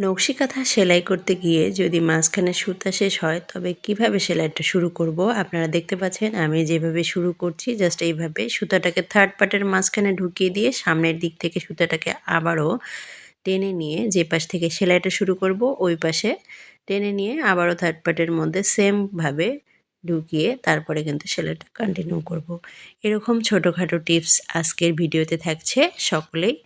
নকশি কাঁথা সেলাই করতে গিয়ে যদি মাঝখানে সুতা শেষ হয়, তবে কীভাবে সেলাইটা শুরু করব আপনারা দেখতে পাচ্ছেন, আমি যেভাবে শুরু করছি জাস্ট এইভাবে সুতাটাকে থার্ড পার্টের মাঝখানে ঢুকিয়ে দিয়ে সামনের দিক থেকে সুতাটাকে আবারও টেনে নিয়ে যে পাশ থেকে সেলাইটা শুরু করব, ওই পাশে টেনে নিয়ে আবারও থার্ড পার্টের মধ্যে সেমভাবে ঢুকিয়ে তারপরে কিন্তু সেলাইটা কন্টিনিউ করব। এরকম ছোটোখাটো টিপস আজকের ভিডিওতে থাকছে সকলেই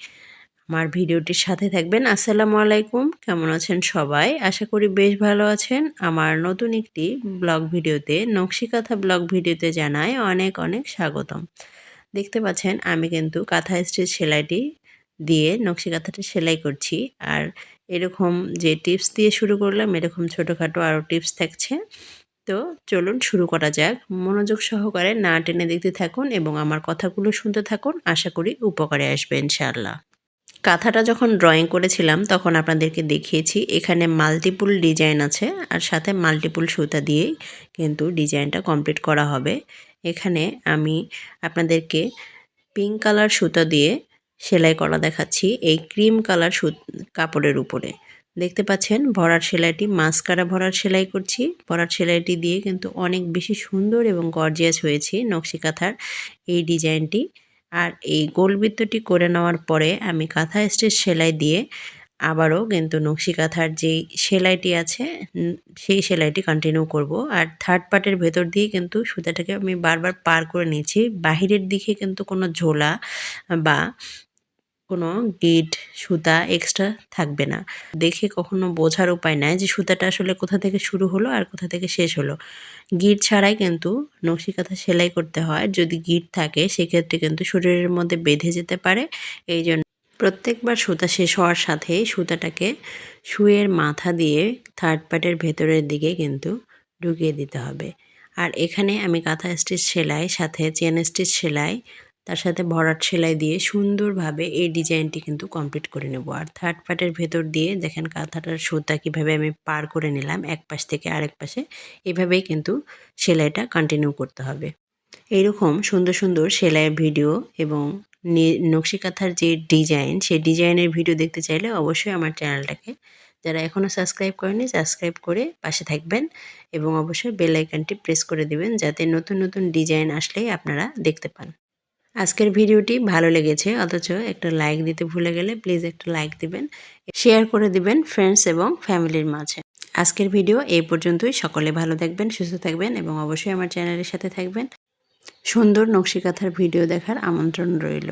আমার ভিডিওটির সাথে থাকবেন। আসসালামু আলাইকুম। কেমন আছেন সবাই? আশা করি বেশ ভালো আছেন। আমার নতুন একটি ব্লগ ভিডিওতে নকশি কাঁথা ব্লগ ভিডিওতে জানাই অনেক অনেক স্বাগতম। দেখতে পাচ্ছেন, আমি কিন্তু কাঁথা স্টিচ সেলাইটি দিয়ে নকশি কাঁথাটা সেলাই করছি। আর এরকম যে টিপস দিয়ে শুরু করলাম, এরকম ছোটোখাটো আরও টিপস থাকছে। তো চলুন শুরু করা যাক। মনোযোগ সহকারে না টেনে দেখতে থাকুন এবং আমার কথাগুলো শুনতে থাকুন। আশা করি উপকারে আসবে, ইনশাআল্লাহ। কাঁথাটা যখন ড্রয়িং করেছিলাম, তখন আপনাদেরকে দেখিয়েছি, এখানে মাল্টিপুল ডিজাইন আছে, আর সাথে মাল্টিপুল সুতা দিয়েই কিন্তু ডিজাইনটা কমপ্লিট করা হবে। এখানে আমি আপনাদেরকে পিঙ্ক কালার সুতা দিয়ে সেলাই করা দেখাচ্ছি, এই ক্রিম কালার সু কাপড়ের উপরে। দেখতে পাচ্ছেন, ভরার সেলাইটি, মাস্কারা ভরার সেলাই করছি। ভরার সেলাইটি দিয়ে কিন্তু অনেক বেশি সুন্দর এবং গর্জিয়াস হয়েছে নকশি কাঁথার। এই ডিজাইনটি আর এই গোলবৃত্তটি করে নেওয়ার পরে আমি কাঁথা স্টিচ সেলাই দিয়ে আবারও কিন্তু নকশি কাঁথার যেই সেলাইটি আছে সেই সেলাইটি কন্টিনিউ করব। আর থার্ড পার্টের ভেতর দিয়ে কিন্তু সুতাটাকে আমি বারবার পার করে নিয়েছি। বাহিরের দিকে কিন্তু কোনো ঝোলা বা কোনো গিট সুতা এক্সট্রা থাকবে না। দেখে কখনো বোঝার উপায় নাই যে সুতাটা আসলে কোথা থেকে শুরু হলো আর কোথা থেকে শেষ হলো। গিট ছাড়াই কিন্তু নকশি কাঁথা সেলাই করতে হয়। যদি গিট থাকে, সেক্ষেত্রে কিন্তু শরীরের মধ্যে বেঁধে যেতে পারে। এই জন্য প্রত্যেকবার সুতা শেষ হওয়ার সাথে সুতাটাকে শুয়ের মাথা দিয়ে থার্ড পার্টের ভেতরের দিকে কিন্তু ঢুকিয়ে দিতে হবে। আর এখানে আমি কাঁথা স্টিচ সেলাই, সাথে চেন স্টিচ সেলাই তার সাথে ভরাট সেলাই দিয়ে সুন্দরভাবে এই ডিজাইনটি কিন্তু কমপ্লিট করে নেব। আর থার্ড পার্টের ভেতর দিয়ে দেখেন কাঁথাটার সুতা কীভাবে আমি পার করে নিলাম, এক পাশ থেকে আরেক পাশে, এভাবেই কিন্তু সেলাইটা কন্টিনিউ করতে হবে। এইরকম সুন্দর সুন্দর সেলাইয়ের ভিডিও এবং নকশি কাঁথার যে ডিজাইন, সেই ডিজাইনের ভিডিও দেখতে চাইলে অবশ্যই আমার চ্যানেলটাকে যারা এখনও সাবস্ক্রাইব করেনি সাবস্ক্রাইব করে পাশে থাকবেন এবং অবশ্যই বেল আইকনটি প্রেস করে দিবেন যাতে নতুন নতুন ডিজাইন আসলেই আপনারা দেখতে পান। আজকের ভিডিওটি ভালো লেগেছে, অথচ একটা লাইক দিতে ভুলে গেলে প্লিজ একটা লাইক দিবেন শেয়ার করে দিবেন ফ্রেন্ডস এবং ফ্যামিলির মাঝে। আজকের ভিডিও এই পর্যন্তই, সকলে ভালো থাকবেন, সুস্থ থাকবেন এবং অবশ্যই আমার চ্যানেলের সাথে থাকবেন। সুন্দর নকশিকাথার ভিডিও দেখার আমন্ত্রণ রইল।